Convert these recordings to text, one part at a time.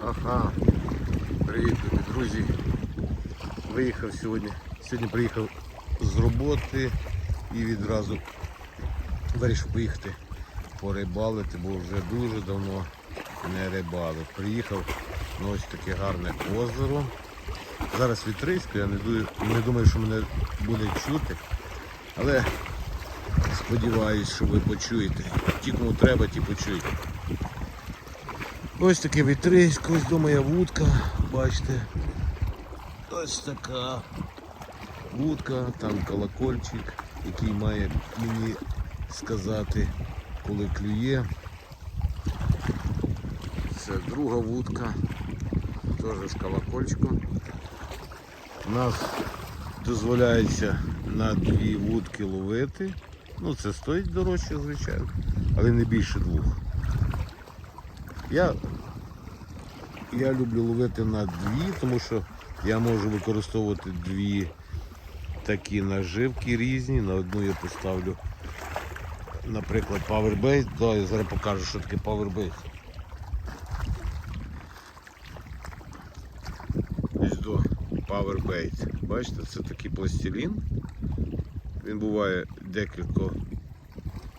Ха-ха. Привіт, друзі. Виїхав сьогодні. Сьогодні приїхав з роботи і відразу вирішив поїхати порибалити, бо вже дуже давно не рибалив. Приїхав на ось таке гарне озеро. Зараз вітрисько, я не думаю, не думаю, що мене буде чути. Але сподіваюсь, що ви почуєте. Ті, кому треба, ті почують. Ось таке вітрисько, ось до моя вудка, бачите. Ось така вудка, там колокольчик, який має мені сказати, коли клює. Це друга вудка, теж з колокольчиком. У нас дозволяється на дві вудки ловити. Ну це стоїть дорожче, звичайно, але не більше двох. Я, я люблю ловити на дві, тому що я можу використовувати дві такі наживки різні. На одну я поставлю, наприклад, Powerbase. Да, я зараз покажу, що таке Powerbase. Ось до Powerbait. Бачите, це такий пластилін. Він буває декілька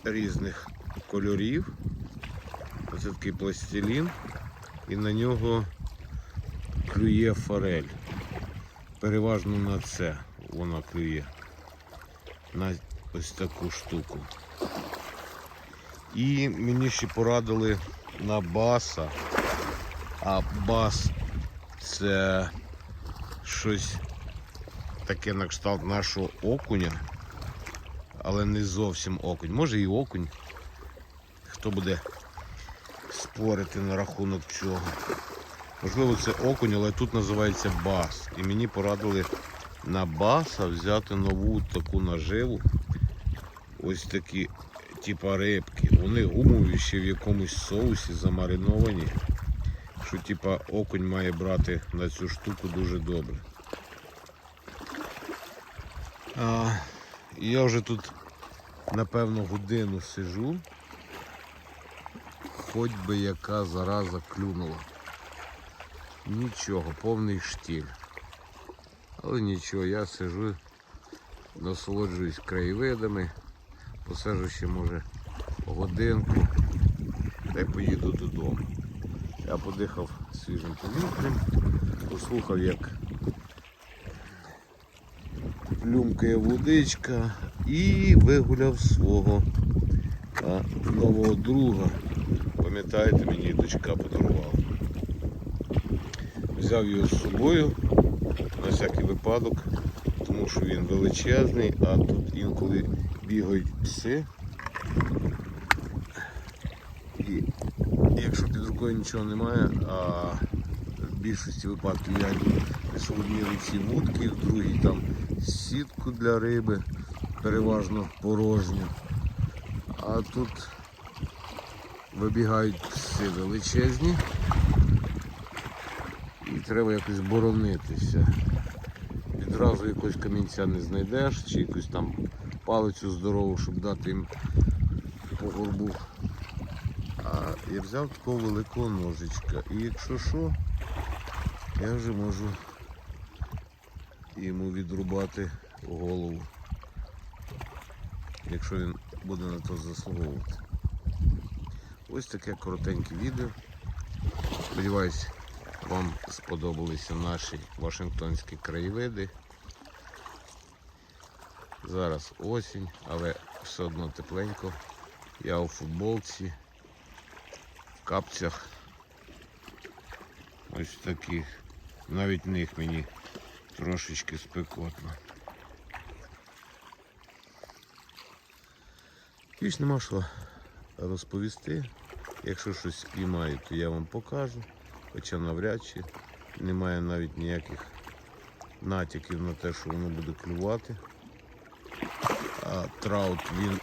різних кольорів. Оце такий пластилін і на нього клює форель. Переважно на це вона клює. На ось таку штуку. І мені ще порадили на баса. А бас це щось таке на кшталт нашого окуня, але не зовсім окунь. Може і окунь. Хто буде спорити на рахунок чого. Можливо, це окунь, але тут називається бас. І мені порадили на баса взяти нову таку наживу. Ось такі, типа рибки. Вони гумові ще в якомусь соусі замариновані. Що типа окунь має брати на цю штуку дуже добре. А, я вже тут напевно годину сижу хоч би яка зараза клюнула. Нічого, повний штіль. Але нічого, я сижу, насолоджуюсь краєвидами, посижу ще може годинку та й поїду додому. Я подихав свіжим повітрям, послухав, як люмкає водичка і вигуляв свого нового друга. Пам'ятаєте, мені дочка подарувала. Взяв його з собою на всякий випадок, тому що він величезний, а тут інколи бігають пси. І якщо під рукою нічого немає, а в більшості випадків я в одній руці вудки, в другій там сітку для риби, переважно порожню. А тут вибігають пси величезні і треба якось боронитися. Відразу якогось камінця не знайдеш, чи якусь там палицю здорову, щоб дати їм по горбу. А я взяв такого великого ножичка. І якщо що, я вже можу йому відрубати голову, якщо він буде на то заслуговувати. Ось таке коротеньке відео. Сподіваюсь, вам сподобалися наші Вашингтонські краєвиди. Зараз осінь, але все одно тепленько. Я у футболці, в капцях. Ось таких. Навіть в них мені трошечки спекотно. Більш нема що розповісти. Якщо щось спіймаю, то я вам покажу. Хоча навряд чи немає навіть ніяких натяків на те, що воно буде клювати. А траут, він,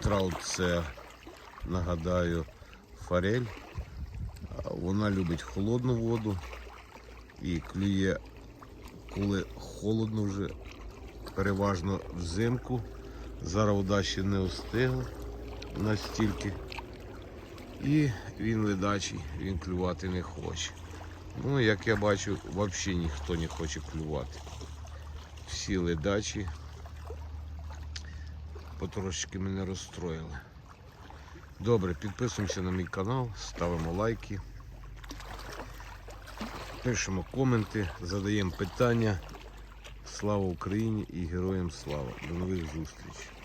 траут це, нагадаю, форель. Вона любить холодну воду і клює, коли холодно вже, переважно взимку. Зараз вода ще не остигла настільки. І він ледачий, він клювати не хоче. Ну, як я бачу, взагалі ніхто не хоче клювати. Всі ледачі потрошечки мене розстроїли. Добре, підписуємося на мій канал, ставимо лайки, пишемо коменти, задаємо питання. Слава Україні і героям слава. До нових зустрічей.